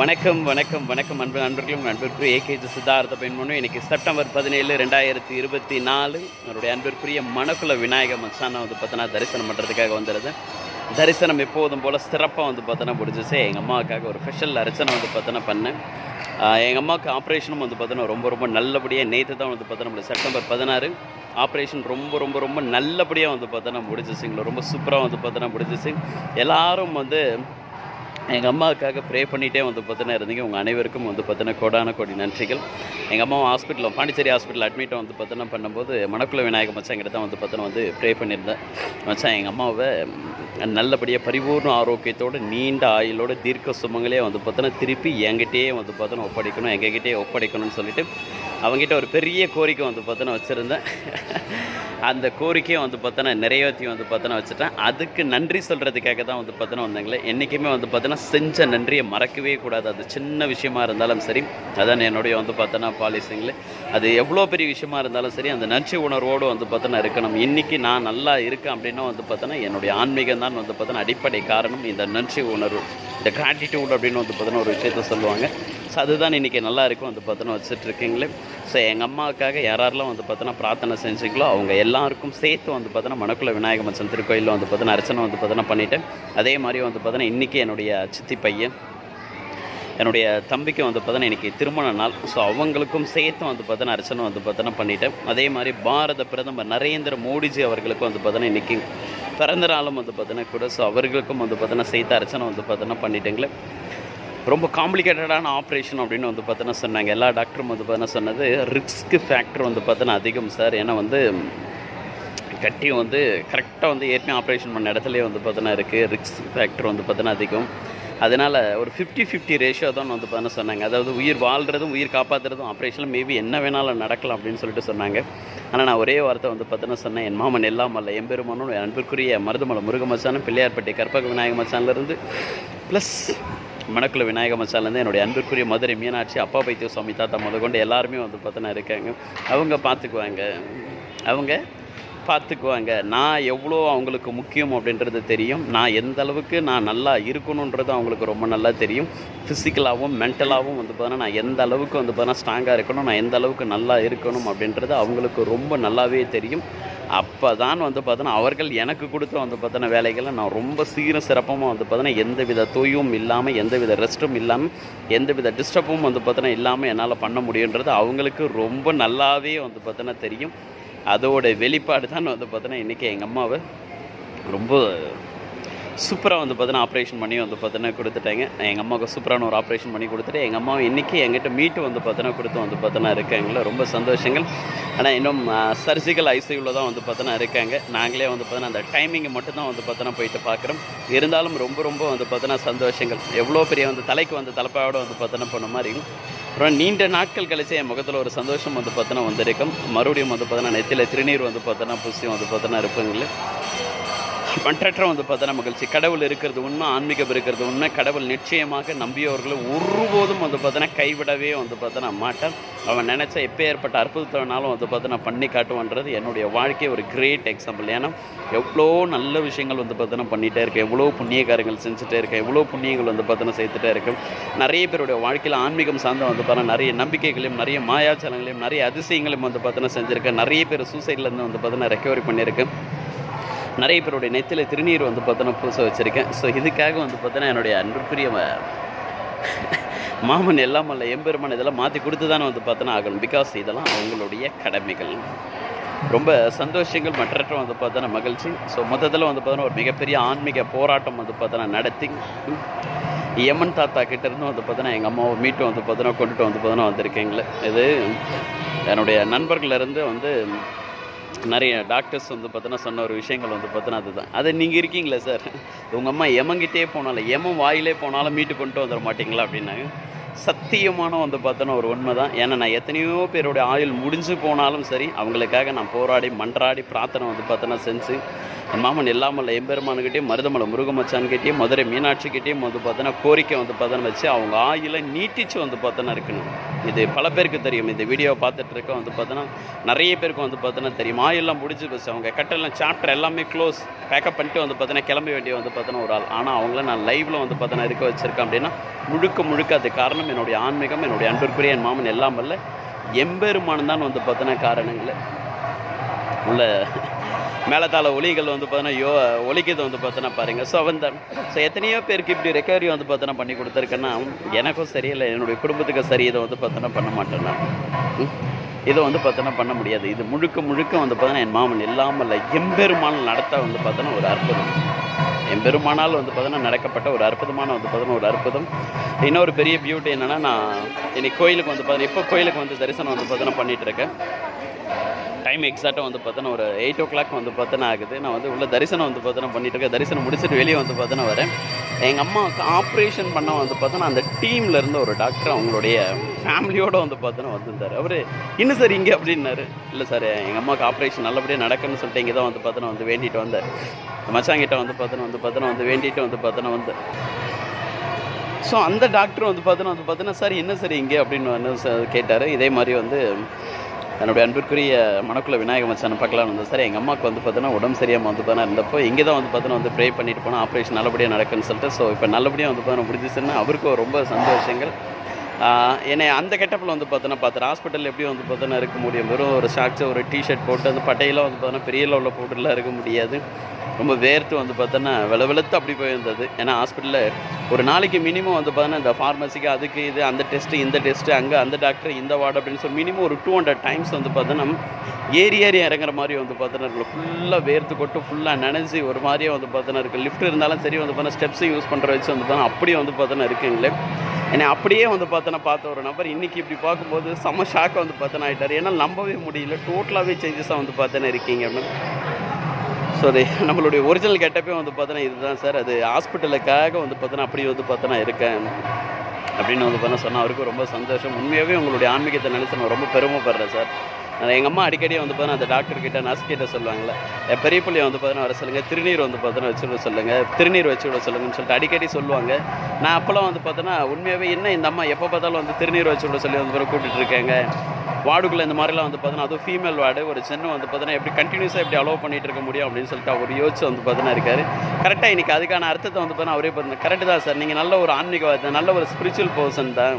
வணக்கம் வணக்கம் வணக்கம் அன்பு நண்பர்களும் அன்பிற்குரிய ஏகேஜி சித்தார்த்த பெண்மனும் இன்னைக்கு செப்டம்பர் பதினேழு ரெண்டாயிரத்தி இருபத்தி நாலு. என்னுடைய அன்பிற்குரிய மணக்குல விநாயக மச்சானை வந்து பார்த்தோன்னா தரிசனம் பண்ணுறதுக்காக வந்துடுது தரிசனம் எப்போதும் போல் சிறப்பாக வந்து பார்த்தோன்னா முடிஞ்சிச்சு. எங்கள் அம்மாவுக்காக ஒரு ஸ்பெஷல் அர்ச்சனை வந்து பார்த்தோன்னா பண்ணேன். எங்கள் அம்மாவுக்கு ஆப்ரேஷனும் வந்து பார்த்தோன்னா ரொம்ப ரொம்ப நல்லபடியாக நேற்று தான் வந்து பார்த்தோன்னா நம்மளுக்கு செப்டம்பர் பதினாறு. ஆப்ரேஷன் ரொம்ப ரொம்ப ரொம்ப நல்லபடியாக வந்து பார்த்தோன்னா முடிஞ்சிச்சுங்களா? ரொம்ப சூப்பராக வந்து பார்த்தோன்னா முடிஞ்சிச்சு. எல்லோரும் வந்து எங்கள் அம்மாவுக்காக ப்ரே பண்ணிகிட்டே வந்து பார்த்தினா இருந்தீங்க உங்கள் அனைவருக்கும் வந்து பார்த்தினா கோடான கோடி நன்றிகள் எங்கள் அம்மா ஹாஸ்பிட்டலில் பாண்டிச்சேரி ஹாஸ்பிட்டல் அட்மிட் வந்து பார்த்தினா பண்ணும்போது மணக்குள்ள விநாயகம் வச்சா எங்கிட்ட தான் வந்து பார்த்தினா வந்து ப்ரே பண்ணியிருந்தேன் மச்சான் எங்கள் அம்மாவை நல்லபடியாக பரிபூர்ண ஆரோக்கியத்தோடு நீண்ட ஆயுளோட தீர்க்க சுமங்களே வந்து பார்த்தோன்னா திருப்பி என்கிட்டயே வந்து பார்த்தோன்னா ஒப்படைக்கணும் எங்ககிட்டயே ஒப்படைக்கணும்னு சொல்லிட்டு அவங்ககிட்ட ஒரு பெரிய கோரிக்கை வந்து பார்த்தோன்னா வச்சுருந்தேன் அந்த கோரிக்கையை வந்து பார்த்தோன்னா நிறைவேற்றி வந்து பார்த்தோன்னா வச்சுட்டேன் அதுக்கு நன்றி சொல்கிறதுக்காக தான் வந்து பார்த்தோன்னா வந்தாங்களே என்றைக்குமே வந்து பார்த்தோன்னா செஞ்ச நன்றியை மறக்கவே கூடாது. அது சின்ன விஷயமா இருந்தாலும் சரி அதான் என்னுடைய வந்து பார்த்தோன்னா பாலிசிங்களே அது எவ்வளோ பெரிய விஷயமா இருந்தாலும் சரி அந்த நன்றி உணர்வோடு வந்து பார்த்தோன்னா இருக்கணும். இன்றைக்கி நான் நல்லா இருக்கேன் அப்படின்னா வந்து பார்த்தோன்னா என்னுடைய ஆன்மீகம் தான் வந்து பார்த்தோன்னா அடிப்படை காரணம். இந்த நன்றி உணர்வு இந்த கிராட்டிடியூட் அப்படின்னு வந்து பார்த்தோன்னா ஒரு விஷயத்த சொல்லுவாங்க. ஸோ அதுதான் இன்றைக்கி நல்லா இருக்கும் வந்து பார்த்தோன்னா வச்சுட்ருக்கீங்களே ஸோ எங்கள் அம்மாவுக்காக யாரெல்லாம் வந்து பார்த்தோன்னா பிரார்த்தனை செஞ்சுங்களோ அவங்க எல்லாருக்கும் சேர்த்து வந்து பார்த்தோன்னா மணக்குள்ள விநாயக மச்சன் திருக்கோயிலில் வந்து பார்த்தோன்னா அர்ச்சனை வந்து பார்த்தோன்னா பண்ணிவிட்டேன் அதே மாதிரி வந்து பார்த்தோன்னா இன்றைக்கி என்னுடைய சித்தி பையன் என்னுடைய தம்பிக்கு வந்து பார்த்தோன்னா இன்றைக்கி திருமண நாள் ஸோ அவங்களுக்கும் சேர்த்து வந்து பார்த்தோன்னா அர்ச்சனை வந்து பார்த்தோன்னா பண்ணிட்டேன் அதே மாதிரி பாரத பிரதமர் நரேந்திர மோடிஜி அவர்களுக்கும் வந்து பார்த்தோன்னா இன்றைக்கி பிறந்த நாளும் வந்து பார்த்தோன்னா கூட ஸோ அவர்களுக்கும் வந்து பார்த்தோன்னா சேர்த்து அர்ச்சனை வந்து பார்த்தோன்னா பண்ணிட்டேங்களே ரொம்ப காம்ப்ளிகேட்டடான ஆப்ரேஷன் அப்படின்னு வந்து பார்த்தோன்னா சொன்னாங்க. எல்லா டாக்டரும் வந்து பார்த்தோன்னா சொன்னது ரிஸ்க் ஃபேக்டர் வந்து பார்த்தோன்னா அதிகம் சார். ஏன்னா வந்து கட்டி வந்து கரெக்டாக வந்து ஏற்கனவே ஆப்ரேஷன் பண்ண இடத்துலயே வந்து பார்த்தோன்னா இருக்குது ரிஸ்க் ஃபேக்டர் வந்து பார்த்தோன்னா அதிகம். அதனால் ஒரு ஃபிஃப்டி ஃபிஃப்டி ரேஷியோ தான் வந்து பார்த்தோன்னா சொன்னாங்க. அதாவது உயிர் வாழ்கிறதும் உயிர் காப்பாற்றுறதும் ஆப்ரேஷனில் மேபி என்ன வேணாலும் நடக்கலாம் அப்படின்னு சொல்லிட்டு சொன்னாங்க. ஆனால் நான் ஒரே வார்த்தை வந்து பார்த்தோன்னா சொன்னேன். என் மாமன் எல்லாம் அல்ல எம்பெருமானும் அன்பிற்குரிய மருதமலை முருக பிள்ளையார்பட்டி கற்பக விநாயக மச்சான்லேருந்து ப்ளஸ் மணக்குள விநாயக மசாலேருந்து என்னுடைய அன்பிற்குரிய மதுரை மீனாட்சி அப்பா பைத்திய சுவாமி தாத்தா முதற்கொண்டு எல்லாருமே வந்து பார்த்தோன்னா இருக்காங்க. அவங்க பார்த்துக்குவாங்க. அவங்க பார்த்துக்குவாங்க. நான் எவ்வளோ அவங்களுக்கு முக்கியம் அப்படின்றது தெரியும். நான் எந்த அளவுக்கு நான் நல்லா இருக்கணுன்றது அவங்களுக்கு ரொம்ப நல்லா தெரியும். ஃபிசிக்கலாகவும் மென்டலாகவும் வந்து பார்த்தோன்னா நான் எந்த அளவுக்கு வந்து பார்த்தோன்னா ஸ்ட்ராங்காக இருக்கணும் நான் எந்த அளவுக்கு நல்லா இருக்கணும் அப்படின்றது அவங்களுக்கு ரொம்ப நல்லாவே தெரியும். அப்போ தான் வந்து பார்த்தோன்னா அவர்கள் எனக்கு கொடுத்த வந்து பார்த்தோன்னா வேலைகளை நான் ரொம்ப சீர சிறப்பமாக வந்து பார்த்தோன்னா எந்த வித தொய்வும் இல்லாமல் எந்த வித ரெஸ்ட்டும் இல்லாமல் எந்த வித டிஸ்டர்பும் வந்து பார்த்தோன்னா இல்லாமல் என்னால் பண்ண முடியுன்றது அவங்களுக்கு ரொம்ப நல்லாவே வந்து பார்த்தோன்னா தெரியும். அதோட வெளிப்பாடு தான் வந்து பார்த்தோன்னா இன்றைக்கி எங்கள் அம்மாவை ரொம்ப சூப்பராக வந்து பார்த்தினா ஆப்ரேஷன் பண்ணி வந்து பார்த்தோன்னா கொடுத்துட்டாங்க எங்கள் அம்மாவுக்கு சூப்பரான ஒரு ஆப்ரேஷன் பண்ணி கொடுத்துட்டு எங்கள் அம்மாவும் இன்றைக்கி எங்கிட்ட மீட்டு வந்து பார்த்தோன்னா கொடுத்து வந்து பார்த்தோன்னா இருக்காங்களே ரொம்ப சந்தோஷங்கள் ஆனால் இன்னும் சர்ஜிக்கல் ஐசியூவில் தான் வந்து பார்த்தோன்னா இருக்காங்க நாங்களே வந்து பார்த்தினா அந்த டைமிங்கை மட்டும்தான் வந்து பார்த்தோன்னா போயிட்டு பார்க்குறோம் இருந்தாலும் ரொம்ப ரொம்ப வந்து பார்த்தோன்னா சந்தோஷங்கள் எவ்வளோ பெரிய வந்து தலைக்கு வந்து தலைப்பாவோட வந்து பார்த்தோன்னா போன மாதிரி அப்புறம் நீண்ட நாட்கள் கழிச்சு என் முகத்தில் ஒரு சந்தோஷம் வந்து பார்த்தோன்னா வந்திருக்கும் மறுபடியும் வந்து பார்த்தோன்னா நெத்தியில் திருநீர் வந்து பார்த்தோன்னா புசியும் வந்து பார்த்தோன்னா இருப்பாங்களே மற்றற்ற வந்து பார்த்தோன்னா மகிழ்ச்சி. கடவுள் இருக்கிறது உண்மை ஆன்மீகம் இருக்கிறது உண்மை. கடவுள் நிச்சயமாக நம்பியவர்களை ஒருபோதும் வந்து பார்த்தோன்னா கைவிடவே வந்து பார்த்தோன்னா மாட்டேன். அவன் நினச்ச எப்போ ஏற்பட்ட அற்புதத்தினாலும் வந்து பார்த்தோன்னா பண்ணி காட்டுவான்றது என்னுடைய வாழ்க்கை ஒரு கிரேட் எக்ஸாம்பிள் ஏன்னா எவ்வளோ நல்ல விஷயங்கள் வந்து பார்த்தோன்னா பண்ணிகிட்டே இருக்கேன். எவ்வளோ புண்ணிய காரியங்கள் செஞ்சுட்டே இருக்கேன். எவ்வளோ புண்ணியங்கள் வந்து பார்த்தோன்னா செய்துட்டே இருக்கேன். நிறைய பேருடைய வாழ்க்கையில் ஆன்மீகம் சார்ந்த வந்து பார்த்தோன்னா நிறைய நம்பிக்கைகளையும் நிறைய மாயாச்சலங்களையும் நிறைய அதிசயங்களையும் வந்து பார்த்தோன்னா செஞ்சுருக்கேன். நிறைய பேர் சூசைட்லேருந்து வந்து பார்த்தோன்னா ரெக்கவரி பண்ணியிருக்கேன். நிறைய பேருடைய நெத்தில் திருநீர் வந்து பார்த்தோன்னா பூச வச்சுருக்கேன். ஸோ இதுக்காக வந்து பார்த்தோன்னா என்னுடைய அன்புக்குரிய மாமன் எல்லாம் அல்ல எம்பெருமான் இதெல்லாம் மாற்றி கொடுத்து தானே வந்து பார்த்தோன்னா ஆகணும். பிகாஸ் இதெல்லாம் அவங்களுடைய கடமைகள். ரொம்ப சந்தோஷங்கள் மற்றற்ற வந்து பார்த்தோன்னா மகிழ்ச்சி. ஸோ மொத்தத்தில் வந்து பார்த்தோன்னா ஒரு மிகப்பெரிய ஆன்மீக போராட்டம் வந்து பார்த்தோன்னா நடத்தி யமன் தாத்தா கிட்டேருந்து வந்து பார்த்தோன்னா எங்கள் அம்மாவை மீட்டு வந்து பார்த்தோன்னா கொண்டுட்டு வந்து பார்த்தோன்னா வந்திருக்கீங்களே. இது என்னுடைய நண்பர்களிருந்து வந்து நிறைய டாக்டர்ஸ் வந்து பார்த்தோன்னா சொன்ன ஒரு விஷயங்கள் வந்து பார்த்தோன்னா அதுதான். அதை நீங்கள் இருக்கீங்களே சார் உங்கள் அம்மா எமங்கிட்டே போனாலும் எமம் வாயிலே போனாலும் மீட்டு கொண்டு வந்துட மாட்டிங்களா அப்படின்னாங்க. சத்தியமான வந்து பார்த்தோன்னா ஒரு உண்மை தான் ஏன்னா நான் எத்தனையோ பேருடைய ஆயுள் முடிஞ்சு போனாலும் சரி அவங்களுக்காக நான் போராடி மன்றாடி பிரார்த்தனை வந்து பார்த்தோன்னா செஞ்சு என் மாமன் இல்லாமல் எம்பெருமானுக்கிட்டேயும் மருதமலை முருகமச்சான்கிட்டேயும் மதுரை மீனாட்சிக்கிட்டேயும் வந்து பார்த்தோன்னா கோரிக்கை வந்து பார்த்தோன்னா வச்சு அவங்க ஆயுளை நீட்டிச்சு வந்து பார்த்தோன்னா இருக்கணும் இது பல பேருக்கு தெரியும் இந்த வீடியோவை பார்த்துட்டு இருக்க வந்து பார்த்தோன்னா நிறைய பேருக்கு வந்து பார்த்தோன்னா தெரியும் ஆயுள்லாம் முடிஞ்சு பஸ் அவங்க கட்டெல்லாம் சாப்டர் எல்லாமே க்ளோஸ் பேக்கப் பண்ணிட்டு வந்து பார்த்தோன்னா கிளம்ப வேண்டிய வந்து பார்த்தோன்னா ஒரு ஆள் ஆனால் அவங்கள நான் லைவில் வந்து பார்த்தோன்னா இருக்க வச்சுருக்கேன் அப்படின்னா முழுக்க முழுக்க அது காரணம் என்னுடைய ஆன்மீகம் என்னுடைய அன்பிற்குரிய என் மாமன் எல்லாம் அல்ல. எம்பெருமானம் தான் வந்து பார்த்தோன்னா காரணங்கள். உள்ள மேலத்தால ஒலிகள் வந்து பார்த்தோன்னா யோ ஒலிக்கிறது வந்து பார்த்தோன்னா பாருங்கள் ஸோ அவன் தான் ஸோ எத்தனையோ பேருக்கு இப்படி ரெக்கவரி வந்து பார்த்தோன்னா பண்ணி கொடுத்துருக்கேன்னா எனக்கும் சரியில்லை என்னுடைய குடும்பத்துக்கும் சரி இதை வந்து பார்த்தோன்னா பண்ண மாட்டேன்னா இதை வந்து பார்த்தோன்னா பண்ண முடியாது. இது முழுக்க முழுக்க வந்து பார்த்தோன்னா என் மாமன் இல்லாமல் எம்பெருமானம் நடத்த வந்து பார்த்தோன்னா ஒரு அற்புதம். எம்பெருமானால் வந்து பார்த்தோன்னா நடக்கப்பட்ட ஒரு அற்புதமான வந்து பார்த்தோன்னா ஒரு அற்புதம். இன்னொரு பெரிய பியூட்டி என்னென்னா நான் இன்னைக்கு கோயிலுக்கு வந்து பார்த்தோன்னா இப்போ கோயிலுக்கு வந்து தரிசனம் வந்து பார்த்தோன்னா பண்ணிகிட்ருக்கேன் இருக்கேன். டைம் எக்ஸாக்டாக வந்து பார்த்தோன்னா ஒரு எயிட் ஓ கிளாக் வந்து பார்த்தோன்னா ஆகுது. நான் வந்து உள்ள தரிசனம் வந்து பார்த்தோன்னா பண்ணிட்டு இருக்கேன். தரிசனம் முடிச்சுட்டு வெளியே வந்து பார்த்தோன்னா வரேன். எங்கள் அம்மாவுக்கு ஆப்ரேஷன் பண்ண வந்து பார்த்தோன்னா அந்த டீமில் இருந்த ஒரு டாக்டர் அவங்களுடைய ஃபேமிலியோடு வந்து பார்த்தோன்னா வந்திருந்தார். அவர் இன்னும் சார் இங்கே? அப்படின்னாரு. இல்லை சார் எங்கள் அம்மாவுக்கு ஆப்ரேஷன் நல்லபடியாக நடக்குன்னு சொல்லிட்டு இங்கே தான் வந்து பார்த்தோன்னா வந்து வேண்டிட்டு வந்தார். மச்சாங்கிட்ட வந்து பார்த்தோன்னா வந்து பார்த்தோன்னா வந்து வேண்டிட்டு வந்து பார்த்தோன்னா வந்து. ஸோ அந்த டாக்டர் வந்து பார்த்தோன்னா வந்து பார்த்தோன்னா சார் என்ன சார் இங்கே? அப்படின்னு வந்து கேட்டார். இதே மாதிரி வந்து என்னுடைய அன்பிற்குரிய மணக்குள்ள விநாயக மச்சான் பார்க்கலாம்னு வந்தேன் சார் எங்கள் அம்மாவுக்கு வந்து பார்த்தோன்னா உடம்பு சரியாமல் வந்து பார்த்தா இருந்தப்போ இங்கே தான் வந்து பார்த்தோன்னா வந்து ப்ரே பண்ணிட்டு போனால் ஆப்ரேஷன் நல்லபடியாக நடக்குன்னு சொல்லிட்டு ஸோ இப்போ நல்லபடியாக வந்து பார்த்தோன்னா முடிஞ்சிச்சுன்னா அவருக்கும் ரொம்ப சந்தோஷங்கள். என்னை அந்த கெட்டப்பில் வந்து பார்த்தோன்னா பார்த்துட்டு ஹாஸ்பிட்டல் எப்படி வந்து பார்த்தோன்னா இருக்க முடியும்? வெறும் ஒரு ஷார்ட்ஸ் ஒரு டிஷர்ட் போட்டு அந்த பட்டையெல்லாம் வந்து பார்த்தோன்னா பெரிய லெவலில் போட்டுலாம் இருக்க முடியாது. ரொம்ப வேர்த்து வந்து பார்த்தோன்னா வெளவெழுத்து அப்படி போயிருந்தது. ஏன்னா ஹாஸ்பிட்டலில் ஒரு நாளைக்கு மினிமம் வந்து பார்த்தோன்னா இந்த ஃபார்மசிக்கு அதுக்கு இது அந்த டெஸ்ட்டு இந்த டெஸ்ட்டு அங்கே அந்த டாக்டர் இந்த வார்டு அப்படின்னு சொல்லி மினிமம் ஒரு டூ ஹண்ட்ரட் டைம்ஸ் வந்து பார்த்தோன்னா ஏறி ஏறி இறங்குற மாதிரி வந்து பார்த்தோன்னா இருக்கும் ஃபுல்லாக வேர்த்து கொட்டு ஃபுல்லாக நனைஞ்சி ஒரு மாதிரியே வந்து பார்த்தோன்னா இருக்குது லிஃப்ட் இருந்தாலும் சரி வந்து பார்த்தோன்னா ஸ்டெப்ஸும் யூஸ் பண்ணுற வச்சு வந்து பார்த்தோன்னா அப்படியே வந்து பார்த்தோன்னா இருக்குங்களே என்னை அப்படியே வந்து பார்த்தோன்னா பார்த்த ஒரு நபர் இன்றைக்கி இப்படி பார்க்கும்போது செம்ம ஷாக்கை வந்து பார்த்தோன்னா ஆகிட்டார் ஏன்னா நம்பவே முடியல டோட்டலாகவே சேஞ்சஸாக வந்து பார்த்தோன்னா இருக்கீங்க அப்படின்னு ஸோ அது நம்மளுடைய ஒரிஜினல் கெட்டப்பே வந்து பார்த்தோன்னா இதுதான் சார். அது ஹாஸ்பிட்டலுக்காக வந்து பார்த்தோன்னா அப்படி வந்து பார்த்தோன்னா இருக்கேன். அப்படின்னு வந்து பார்த்தா சொன்னால் அவருக்கு ரொம்ப சந்தோஷம். உண்மையாகவே உங்களுடைய ஆன்மீகத்தை நினச்சி நான் ரொம்ப பெருமைப்படுறேன் சார். எங்கள் அம்மா அடிக்கடி வந்து பார்த்தீங்கன்னா அந்த டாக்டர் கிட்ட நர்ஸ் கிட்ட சொல்லுவாங்கல்ல பெரிய பிள்ளைய வந்து பார்த்தீங்கன்னா வர சொல்லுங்கள் திருநீர் வந்து பார்த்தோன்னா வச்சு விட சொல்லுங்கள் திருநீர் வச்சு விட சொல்லுங்கன்னு சொல்லிட்டு அடிக்கடி சொல்லுவாங்க. நான் அப்போல்லாம் வந்து பார்த்தோன்னா உண்மையாகவே என்ன இந்த அம்மா எப்போ பார்த்தாலும் வந்து திருநீர் வச்சு விட சொல்லி வந்து பிறகு கூட்டிகிட்டு இருக்காங்க. வார்டுக்குள்ளே இந்த மாதிரிலாம் வந்து பார்த்தீங்கன்னா அதுவும் ஃபீமேல் வார்டு ஒரு சின்ன வந்து பார்த்தீங்கன்னா எப்படி கண்டினியூஸாக எப்படி அலோவ் பண்ணிகிட்டு இருக்க முடியும் அப்படின்னு சொல்லிட்டு அவர் யோசிச்சு வந்து பார்த்தீங்கன்னா இருக்காரு. கரெக்டாக இன்னைக்கு அதுக்கான அர்த்தத்தை வந்து பார்த்தீங்கன்னா அவரே பார்த்தா கரெக்டு தான் சார். நீங்கள் நல்ல ஒரு ஆன்மீகவாதி நல்ல ஒரு ஸ்பிரிச்சுவல் பர்சன் தான்.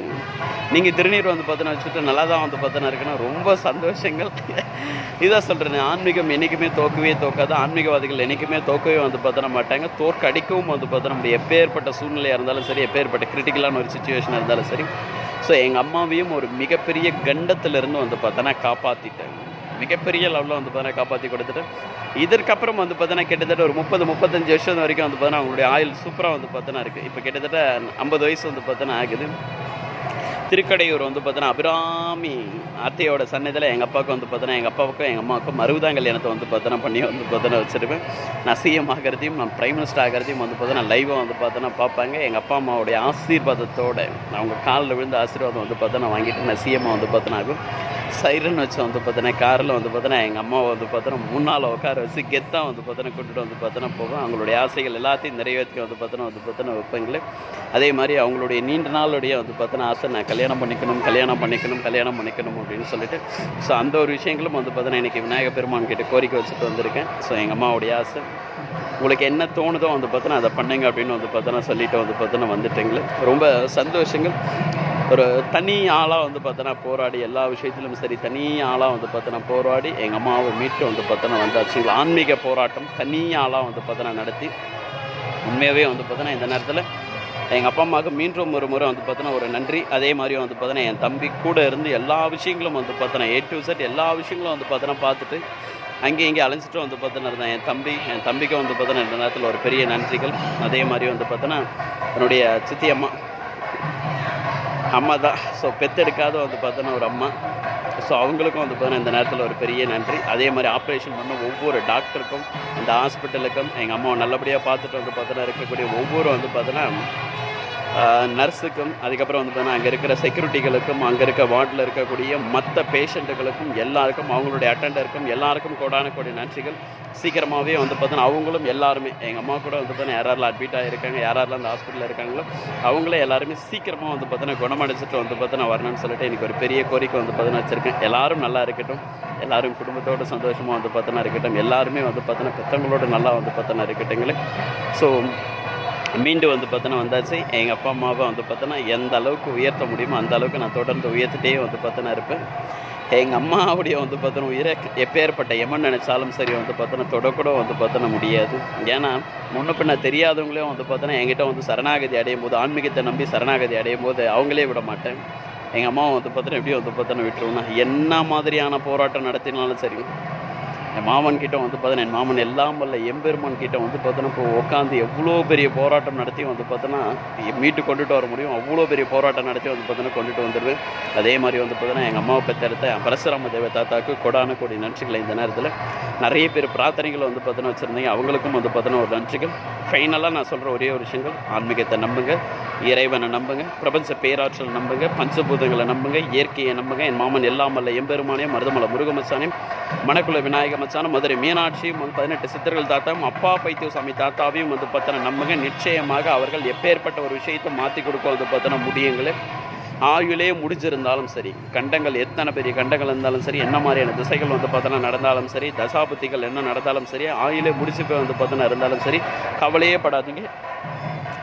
நீங்கள் திருநீர் வந்து பார்த்தோன்னா வச்சுட்டு நல்லா தான் வந்து பார்த்தோன்னா இருக்குன்னா ரொம்ப சந்தோஷம் சந்தோஷங்கள் இதான் சொல்கிறேன் ஆன்மீகம் என்றைக்குமே தோக்கவே தோக்காது. ஆன்மீகவாதிகள் என்றைக்குமே தோக்கவே வந்து பார்த்தோன்னா மாட்டாங்க. தோற்கடிக்கவும் வந்து பார்த்தா நம்ம எப்பேற்பட்ட சூழ்நிலையாக இருந்தாலும் சரி எப்பேற்பட்ட கிரிட்டிக்கலான ஒரு சுச்சுவேஷன் இருந்தாலும் சரி. ஸோ எங்கள் அம்மாவையும் ஒரு மிகப்பெரிய கண்டத்திலிருந்து வந்து பார்த்தோன்னா காப்பாற்றிட்டேன் மிகப்பெரிய லெவலில் வந்து பார்த்தா காப்பாற்றி கொடுத்துட்டு இதற்கப்புறம் வந்து பார்த்தீங்கன்னா கிட்டத்தட்ட ஒரு முப்பது முப்பத்தஞ்சு வருஷம் வரைக்கும் வந்து பார்த்தீங்கன்னா அவங்களுடைய ஆயில் சூப்பராக வந்து பார்த்தோன்னா இருக்குது இப்போ கிட்டத்தட்ட ஐம்பது வயசு வந்து பார்த்தோன்னா ஆகுது. திருக்கடையூர் வந்து பார்த்தோன்னா அபிராமி அத்தையோட சன்னதியில் எங்கள் அப்பாவுக்கு வந்து பார்த்தோன்னா எங்கள் அப்பாவுக்கும் எங்கள் அம்மாவுக்கும் மருதாங் கல்யாணத்தை வந்து பார்த்தோன்னா பண்ணி வந்து பார்த்தோன்னா வச்சுருப்பேன். நான் சிஎம் ஆகிறதையும் நான் பிரைம் மினிஸ்டர் ஆகிறதையும் வந்து பார்த்தோன்னா லைவாக வந்து பார்த்தோன்னா பார்ப்பாங்க. எங்கள் அப்பா அம்மாவுடைய ஆசீர்வாதத்தோட அவங்க காலில் விழுந்த ஆசீர்வாதம் வந்து பார்த்தோன்னா வாங்கிட்டு நான் சிஎம்மாக வந்து பார்த்தோன்னா ஆகும். சைரன் வச்சு வந்து பார்த்தோன்னா காரில் வந்து பார்த்தோன்னா எங்கள் அம்மாவை வந்து பார்த்தோன்னா முன்னால் உட்கார வச்சு கெத்தாக வந்து பார்த்தோன்னா கூட்டிட்டு வந்து பார்த்தோன்னா போவேன் அவங்களுடைய ஆசைகள் எல்லாத்தையும் நிறைவேற்றி வந்து பார்த்தோன்னா வந்து பார்த்தோன்னா வைப்பங்களே. அதே மாதிரி அவங்களுடைய நீண்ட நாளுடைய வந்து பார்த்தோன்னா ஆசை நான் கல்யாணம் பண்ணிக்கணும் கல்யாணம் பண்ணிக்கணும் கல்யாணம் பண்ணிக்கணும் அப்படின்னு சொல்லிட்டு ஸோ அந்த ஒரு விஷயங்களும் வந்து பார்த்தோன்னா இன்றைக்கி விநாயக பெருமான் கிட்ட கோரிக்கை வச்சுட்டு வந்திருக்கேன். ஸோ எங்கள் அம்மாவுடைய ஆசை உங்களுக்கு என்ன தோணுதோ வந்து பார்த்தோன்னா அதை பண்ணுங்க அப்படின்னு வந்து பார்த்தோன்னா சொல்லிட்டு வந்து பார்த்தோன்னா வந்துட்டீங்களே. ரொம்ப சந்தோஷங்கள். ஒரு தனி ஆளாக வந்து பார்த்தோன்னா போராடி எல்லா விஷயத்திலும் சரி தனி ஆளாக வந்து பார்த்தோன்னா போராடி எங்கள் அம்மாவை மீட்டு வந்து பார்த்தோன்னா வந்தாச்சுங்களா ஆன்மீக போராட்டம் தனி ஆளாக வந்து பார்த்தோன்னா நடத்தி உண்மையாகவே வந்து பார்த்தோன்னா இந்த நேரத்தில் எங்கள் அப்பா அம்மாவுக்கு மீண்டும் ஒரு முறை வந்து பார்த்தோன்னா ஒரு நன்றி அதே மாதிரி வந்து பார்த்தோன்னா என் தம்பி கூட இருந்து எல்லா விஷயங்களும் வந்து பார்த்தோன்னா ஏ டு செட் எல்லா விஷயங்களும் வந்து பார்த்தோன்னா பார்த்துட்டு அங்கே இங்கே அலைஞ்சிட்டு வந்து பார்த்தோன்னா இருந்தேன் என் தம்பி என் தம்பிக்கும் வந்து பார்த்தோன்னா இந்த நேரத்தில் ஒரு பெரிய நன்றிகள் அதே மாதிரி வந்து பார்த்தோன்னா என்னுடைய சித்தி அம்மா அம்மா தான். ஸோ பெத்தெடுக்காத வந்து பார்த்தோன்னா ஒரு அம்மா. ஸோ அவங்களுக்கும் வந்து பார்த்தோன்னா இந்த நேரத்தில் ஒரு பெரிய நன்றி. அதே மாதிரி ஆப்ரேஷன் பண்ண ஒவ்வொரு டாக்டருக்கும் இந்த ஹாஸ்பிட்டலுக்கும் எங்கள் அம்மாவை நல்லபடியாக பார்த்துட்டு வந்து பார்த்தோன்னா இருக்கக்கூடிய ஒவ்வொரு வந்து பார்த்தோன்னா நர்ஸுக்கும் அதுக்கப்புறம் வந்து பார்த்தீங்கன்னா அங்கே இருக்கிற செக்யூரிட்டிகளுக்கும் அங்கே இருக்க வார்டில் இருக்கக்கூடிய மற்ற பேஷண்ட்டுகளுக்கும் எல்லாருக்கும் அவங்களுடைய அட்டண்டருக்கும் எல்லாருக்கும் கோடான கோடி நன்றிகள். சீக்கிரமாகவே வந்து பார்த்தீங்கன்னா அவங்களும் எல்லாருமே எங்கள் அம்மா கூட வந்து பார்த்தீங்கன்னா யாரெல்லாம் அட்மிட் ஆகிருக்காங்க யாரெல்லாம் அந்த ஹாஸ்பிட்டலில் இருக்காங்களோ அவங்களே எல்லாருமே சீக்கிரமாக வந்து பார்த்தீங்கன்னா குணமடைச்சிட்டு வந்து பார்த்தீங்கன்னா வரணும்னு சொல்லிட்டு எனக்கு ஒரு பெரிய கோரிக்கை வந்து பார்த்தீங்கன்னா வச்சுருக்கேன். எல்லாரும் நல்லா இருக்கட்டும். எல்லாரும் குடும்பத்தோட சந்தோஷமாக வந்து பார்த்தோன்னா இருக்கட்டும். எல்லாருமே வந்து பார்த்தோன்னா பெற்றவங்களோட நல்லா வந்து பார்த்தோன்னா இருக்கட்டுங்களே ஸோ மீண்டும் வந்து பார்த்தோன்னா வந்தாச்சு. எங்கள் அப்பா அம்மாவை வந்து பார்த்தோன்னா எந்த அளவுக்கு உயர்த்த முடியுமோ அந்த அளவுக்கு நான் தொடர்ந்து உயர்த்திட்டே வந்து பார்த்தோன்னா இருப்பேன். எங்கள் அம்மாவுடைய வந்து பார்த்தோன்னா உயிரை எப்பேற்பட்ட எமன் நினைச்சாலும் சரி வந்து பார்த்தோன்னா தொடக்கூட வந்து பார்த்தோன்னா முடியாது. ஏன்னா முன்ன பின்ன தெரியாதவங்களே வந்து பார்த்தோன்னா என்கிட்ட வந்து சரணாகதி அடையும் போது ஆன்மீகத்தை நம்பி சரணாகதி அடையும் போது அவங்களே விட மாட்டேன். எங்கள் அம்மாவை வந்து பார்த்தோன்னா எப்படி வந்து பார்த்தோன்னா விட்டுருவோம்னா என்ன மாதிரியான போராட்டம் நடத்தினாலும் சரி என் மாமன் கிட்ட வந்து பார்த்தீங்கன்னா என் மாமன் எல்லாம் வல்ல எம்பெருமான் கிட்ட வந்து பார்த்தோன்னா இப்போ உட்காந்து எவ்வளோ பெரிய போராட்டம் நடத்தி வந்து பார்த்தோன்னா மீட்டு கொண்டுட்டு வர முடியும். அவ்வளோ பெரிய போராட்டம் நடத்தி வந்து பார்த்தோன்னா கொண்டுட்டு வந்துடுவேன் அதே மாதிரி வந்து பார்த்தோன்னா எங்கள் அம்மாவை பெற்றெடுத்த என் பரசுராம தேவ தாத்தாக்கு கொடான கொடி நன்றிகளை இந்த நேரத்தில் நிறைய பேர் பிரார்த்தனைகளை வந்து பார்த்தோன்னா வச்சுருந்தீங்க. அவங்களுக்கும் வந்து பார்த்தோன்னா ஒரு நன்றிகள். ஃபைனலாக நான் சொல்கிற ஒரே ஒரு விஷயங்கள் ஆன்மீகத்தை நம்புங்க இறைவனை நம்புங்க பிரபஞ்ச பேராற்றல் நம்புங்க பஞ்சபூதங்களை நம்புங்க இயற்கையை நம்புங்க. என் மாமன் எல்லாம் வல்ல எம்பெருமானையும் மருதமலை முருகமசானையும் மணக்குள விநாயகர் அமைச்சான மதுரை மீனாட்சியும் வந்து பதினெட்டு சித்தர்கள் தாத்தாவும் அப்பா பைத்தியசாமி தாத்தாவையும் வந்து பார்த்தோன்னா நம்புங்க. நிச்சயமாக அவர்கள் எப்பேற்பட்ட ஒரு விஷயத்தை மாற்றி கொடுக்க வந்து பார்த்தோன்னா முடியுங்களே. ஆயுளே முடிஞ்சிருந்தாலும் சரி கண்டங்கள் எத்தனை பெரிய கண்டங்கள் இருந்தாலும் சரி என்ன மாதிரியான திசைகள் வந்து பார்த்தோன்னா நடந்தாலும் சரி தசாபுத்திகள் என்ன நடந்தாலும் சரி ஆயுளே முடிச்சு போய் வந்து பார்த்தோன்னா இருந்தாலும் சரி கவலையே படாதீங்க.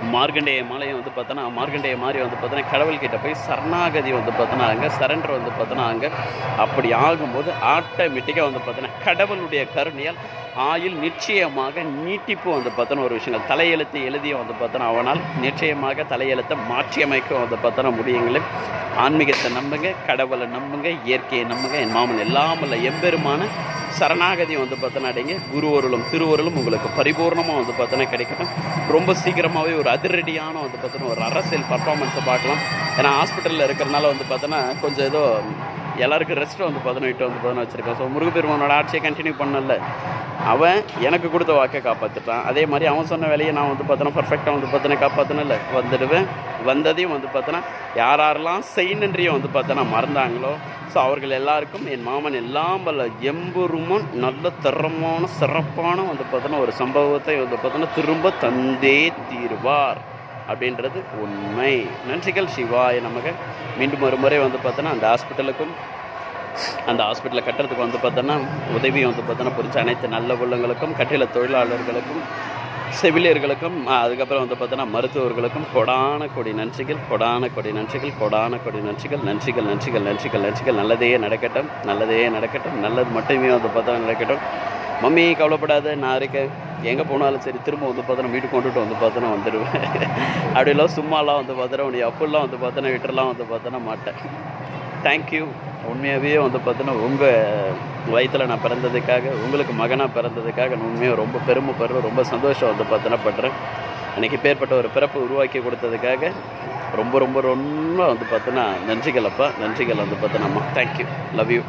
மார்க்கண்டேய மாலையும் வந்து பார்த்தோன்னா மார்க்கண்டேய மாதிரி வந்து பார்த்தோன்னா கடவுள்கிட்ட போய் சரணாகதி வந்து பார்த்தோன்னா அங்கே சரண்டர் வந்து பார்த்தோன்னா அங்கே அப்படி ஆகும்போது ஆட்டோமேட்டிக்காக வந்து பார்த்தோன்னா கடவுளுடைய கருணையால் ஆயில் நிச்சயமாக நீட்டிப்பு வந்து பார்த்தோன்னா ஒரு விஷயங்கள். தலையெழுத்து எழுதிய வந்து பார்த்தோன்னா அவனால் நிச்சயமாக தலையெழுத்தை மாற்றியமைக்க வந்து பார்த்தோன்னா முடியுங்களே. ஆன்மீகத்தை நம்புங்க கடவுளை நம்புங்க இயற்கையை நம்புங்க. என் மாமன் எல்லாம் எம்பெருமான சரணாகதி வந்து பார்த்தோன்னா அடைங்க. குருவருளும் திருவருளும் உங்களுக்கு பரிபூர்ணமாக வந்து பார்த்தோன்னா கிடைக்கட்டும். ரொம்ப சீக்கிரமாகவே ஒரு அதிரடியான வந்து பார்த்தோன்னா ஒரு அரசியல் பர்ஃபார்மன்ஸை பார்க்கலாம். ஏன்னா ஹாஸ்பிட்டலில் இருக்கிறனால வந்து பார்த்தோன்னா கொஞ்சம் ஏதோ எல்லாருக்கும் ரெஸ்ட் வந்து பார்த்தோன்னா இட்டு வந்து பார்த்தோன்னா வச்சுருக்கேன். ஸோ முருகப்பெருமானோட ஆட்சியை கண்டினியூ பண்ணல. அவன் எனக்கு கொடுத்த வாக்கை காப்பாற்றிட்டான் அதே மாதிரி அவன் சொன்ன வேலையை நான் வந்து பார்த்தோன்னா பர்ஃபெக்டாக வந்து பார்த்தோன்னா காப்பாற்றினில்ல வந்துடுவேன். வந்ததையும் வந்து பார்த்தோன்னா யார் யாரெல்லாம் செய்யணுன்றியும் வந்து பார்த்தோன்னா மறந்தாங்களோ ஸோ அவர்கள் எல்லாருக்கும் என் மாமன் எல்லாம் வல்ல எம்பெருமான் நல்ல தரமான சிறப்பான வந்து பார்த்தோன்னா ஒரு சம்பவத்தை வந்து பார்த்தோன்னா திரும்ப தந்தே தீர்வார். அப்படின்றது உண்மை. நன்றிகள் சிவாய நமக்கு மீண்டும் ஒரு முறை வந்து பார்த்தோன்னா அந்த ஹாஸ்பிட்டலுக்கும் அந்த ஹாஸ்பிட்டலை கட்டுறதுக்கு வந்து பார்த்தோன்னா உதவி வந்து பார்த்தோன்னா புரிஞ்ச அனைத்து நல்ல உள்ளங்களுக்கும் கட்டில தொழிலாளர்களுக்கும் செவிலியர்களுக்கும் அதுக்கப்புறம் வந்து பார்த்தோன்னா மருத்துவர்களுக்கும் கொடான கொடி நன்றிகள் கொடான கொடி நன்றிகள் கொடான கொடி நன்றிகள் நன்றிகள் நன்றிகள் நன்றிகள் நன்றிகள். நல்லதே நடக்கட்டும் நல்லதே நடக்கட்டும் நல்லது மட்டுமே வந்து பார்த்தோன்னா நடக்கட்டும். மம்மி கவலைப்படாத நான் இருக்கேன். எங்கே போனாலும் சரி திரும்ப வந்து பார்த்தோன்னா வீட்டுக்கு கொண்டுட்டு வந்து பார்த்தோன்னா வந்துடுவேன். அப்படிலாம் சும்மாலாம் வந்து பார்த்தோன்னா உன்னை அப்படிலாம் வந்து பார்த்தோன்னா விட்டுலாம் வந்து பார்த்தோன்னா மாட்டேன். தேங்க்யூ உண்மையாகவே வந்து பார்த்தோன்னா உங்கள் வயிற்றில் நான் பிறந்ததுக்காக உங்களுக்கு மகனாக பிறந்ததுக்காக நான் உண்மையாக ரொம்ப பெருமைப்படுறேன் ரொம்ப சந்தோஷம் வந்து பார்த்தோன்னா படுறேன். அன்றைக்கி பேர்பட்ட ஒரு பிறப்பு உருவாக்கி கொடுத்ததுக்காக ரொம்ப ரொம்ப ரொம்ப வந்து பார்த்தோன்னா நன்றிகள் அப்பா நன்றிகள் வந்து பார்த்தோன்னாம்மா தேங்க்யூ லவ் யூ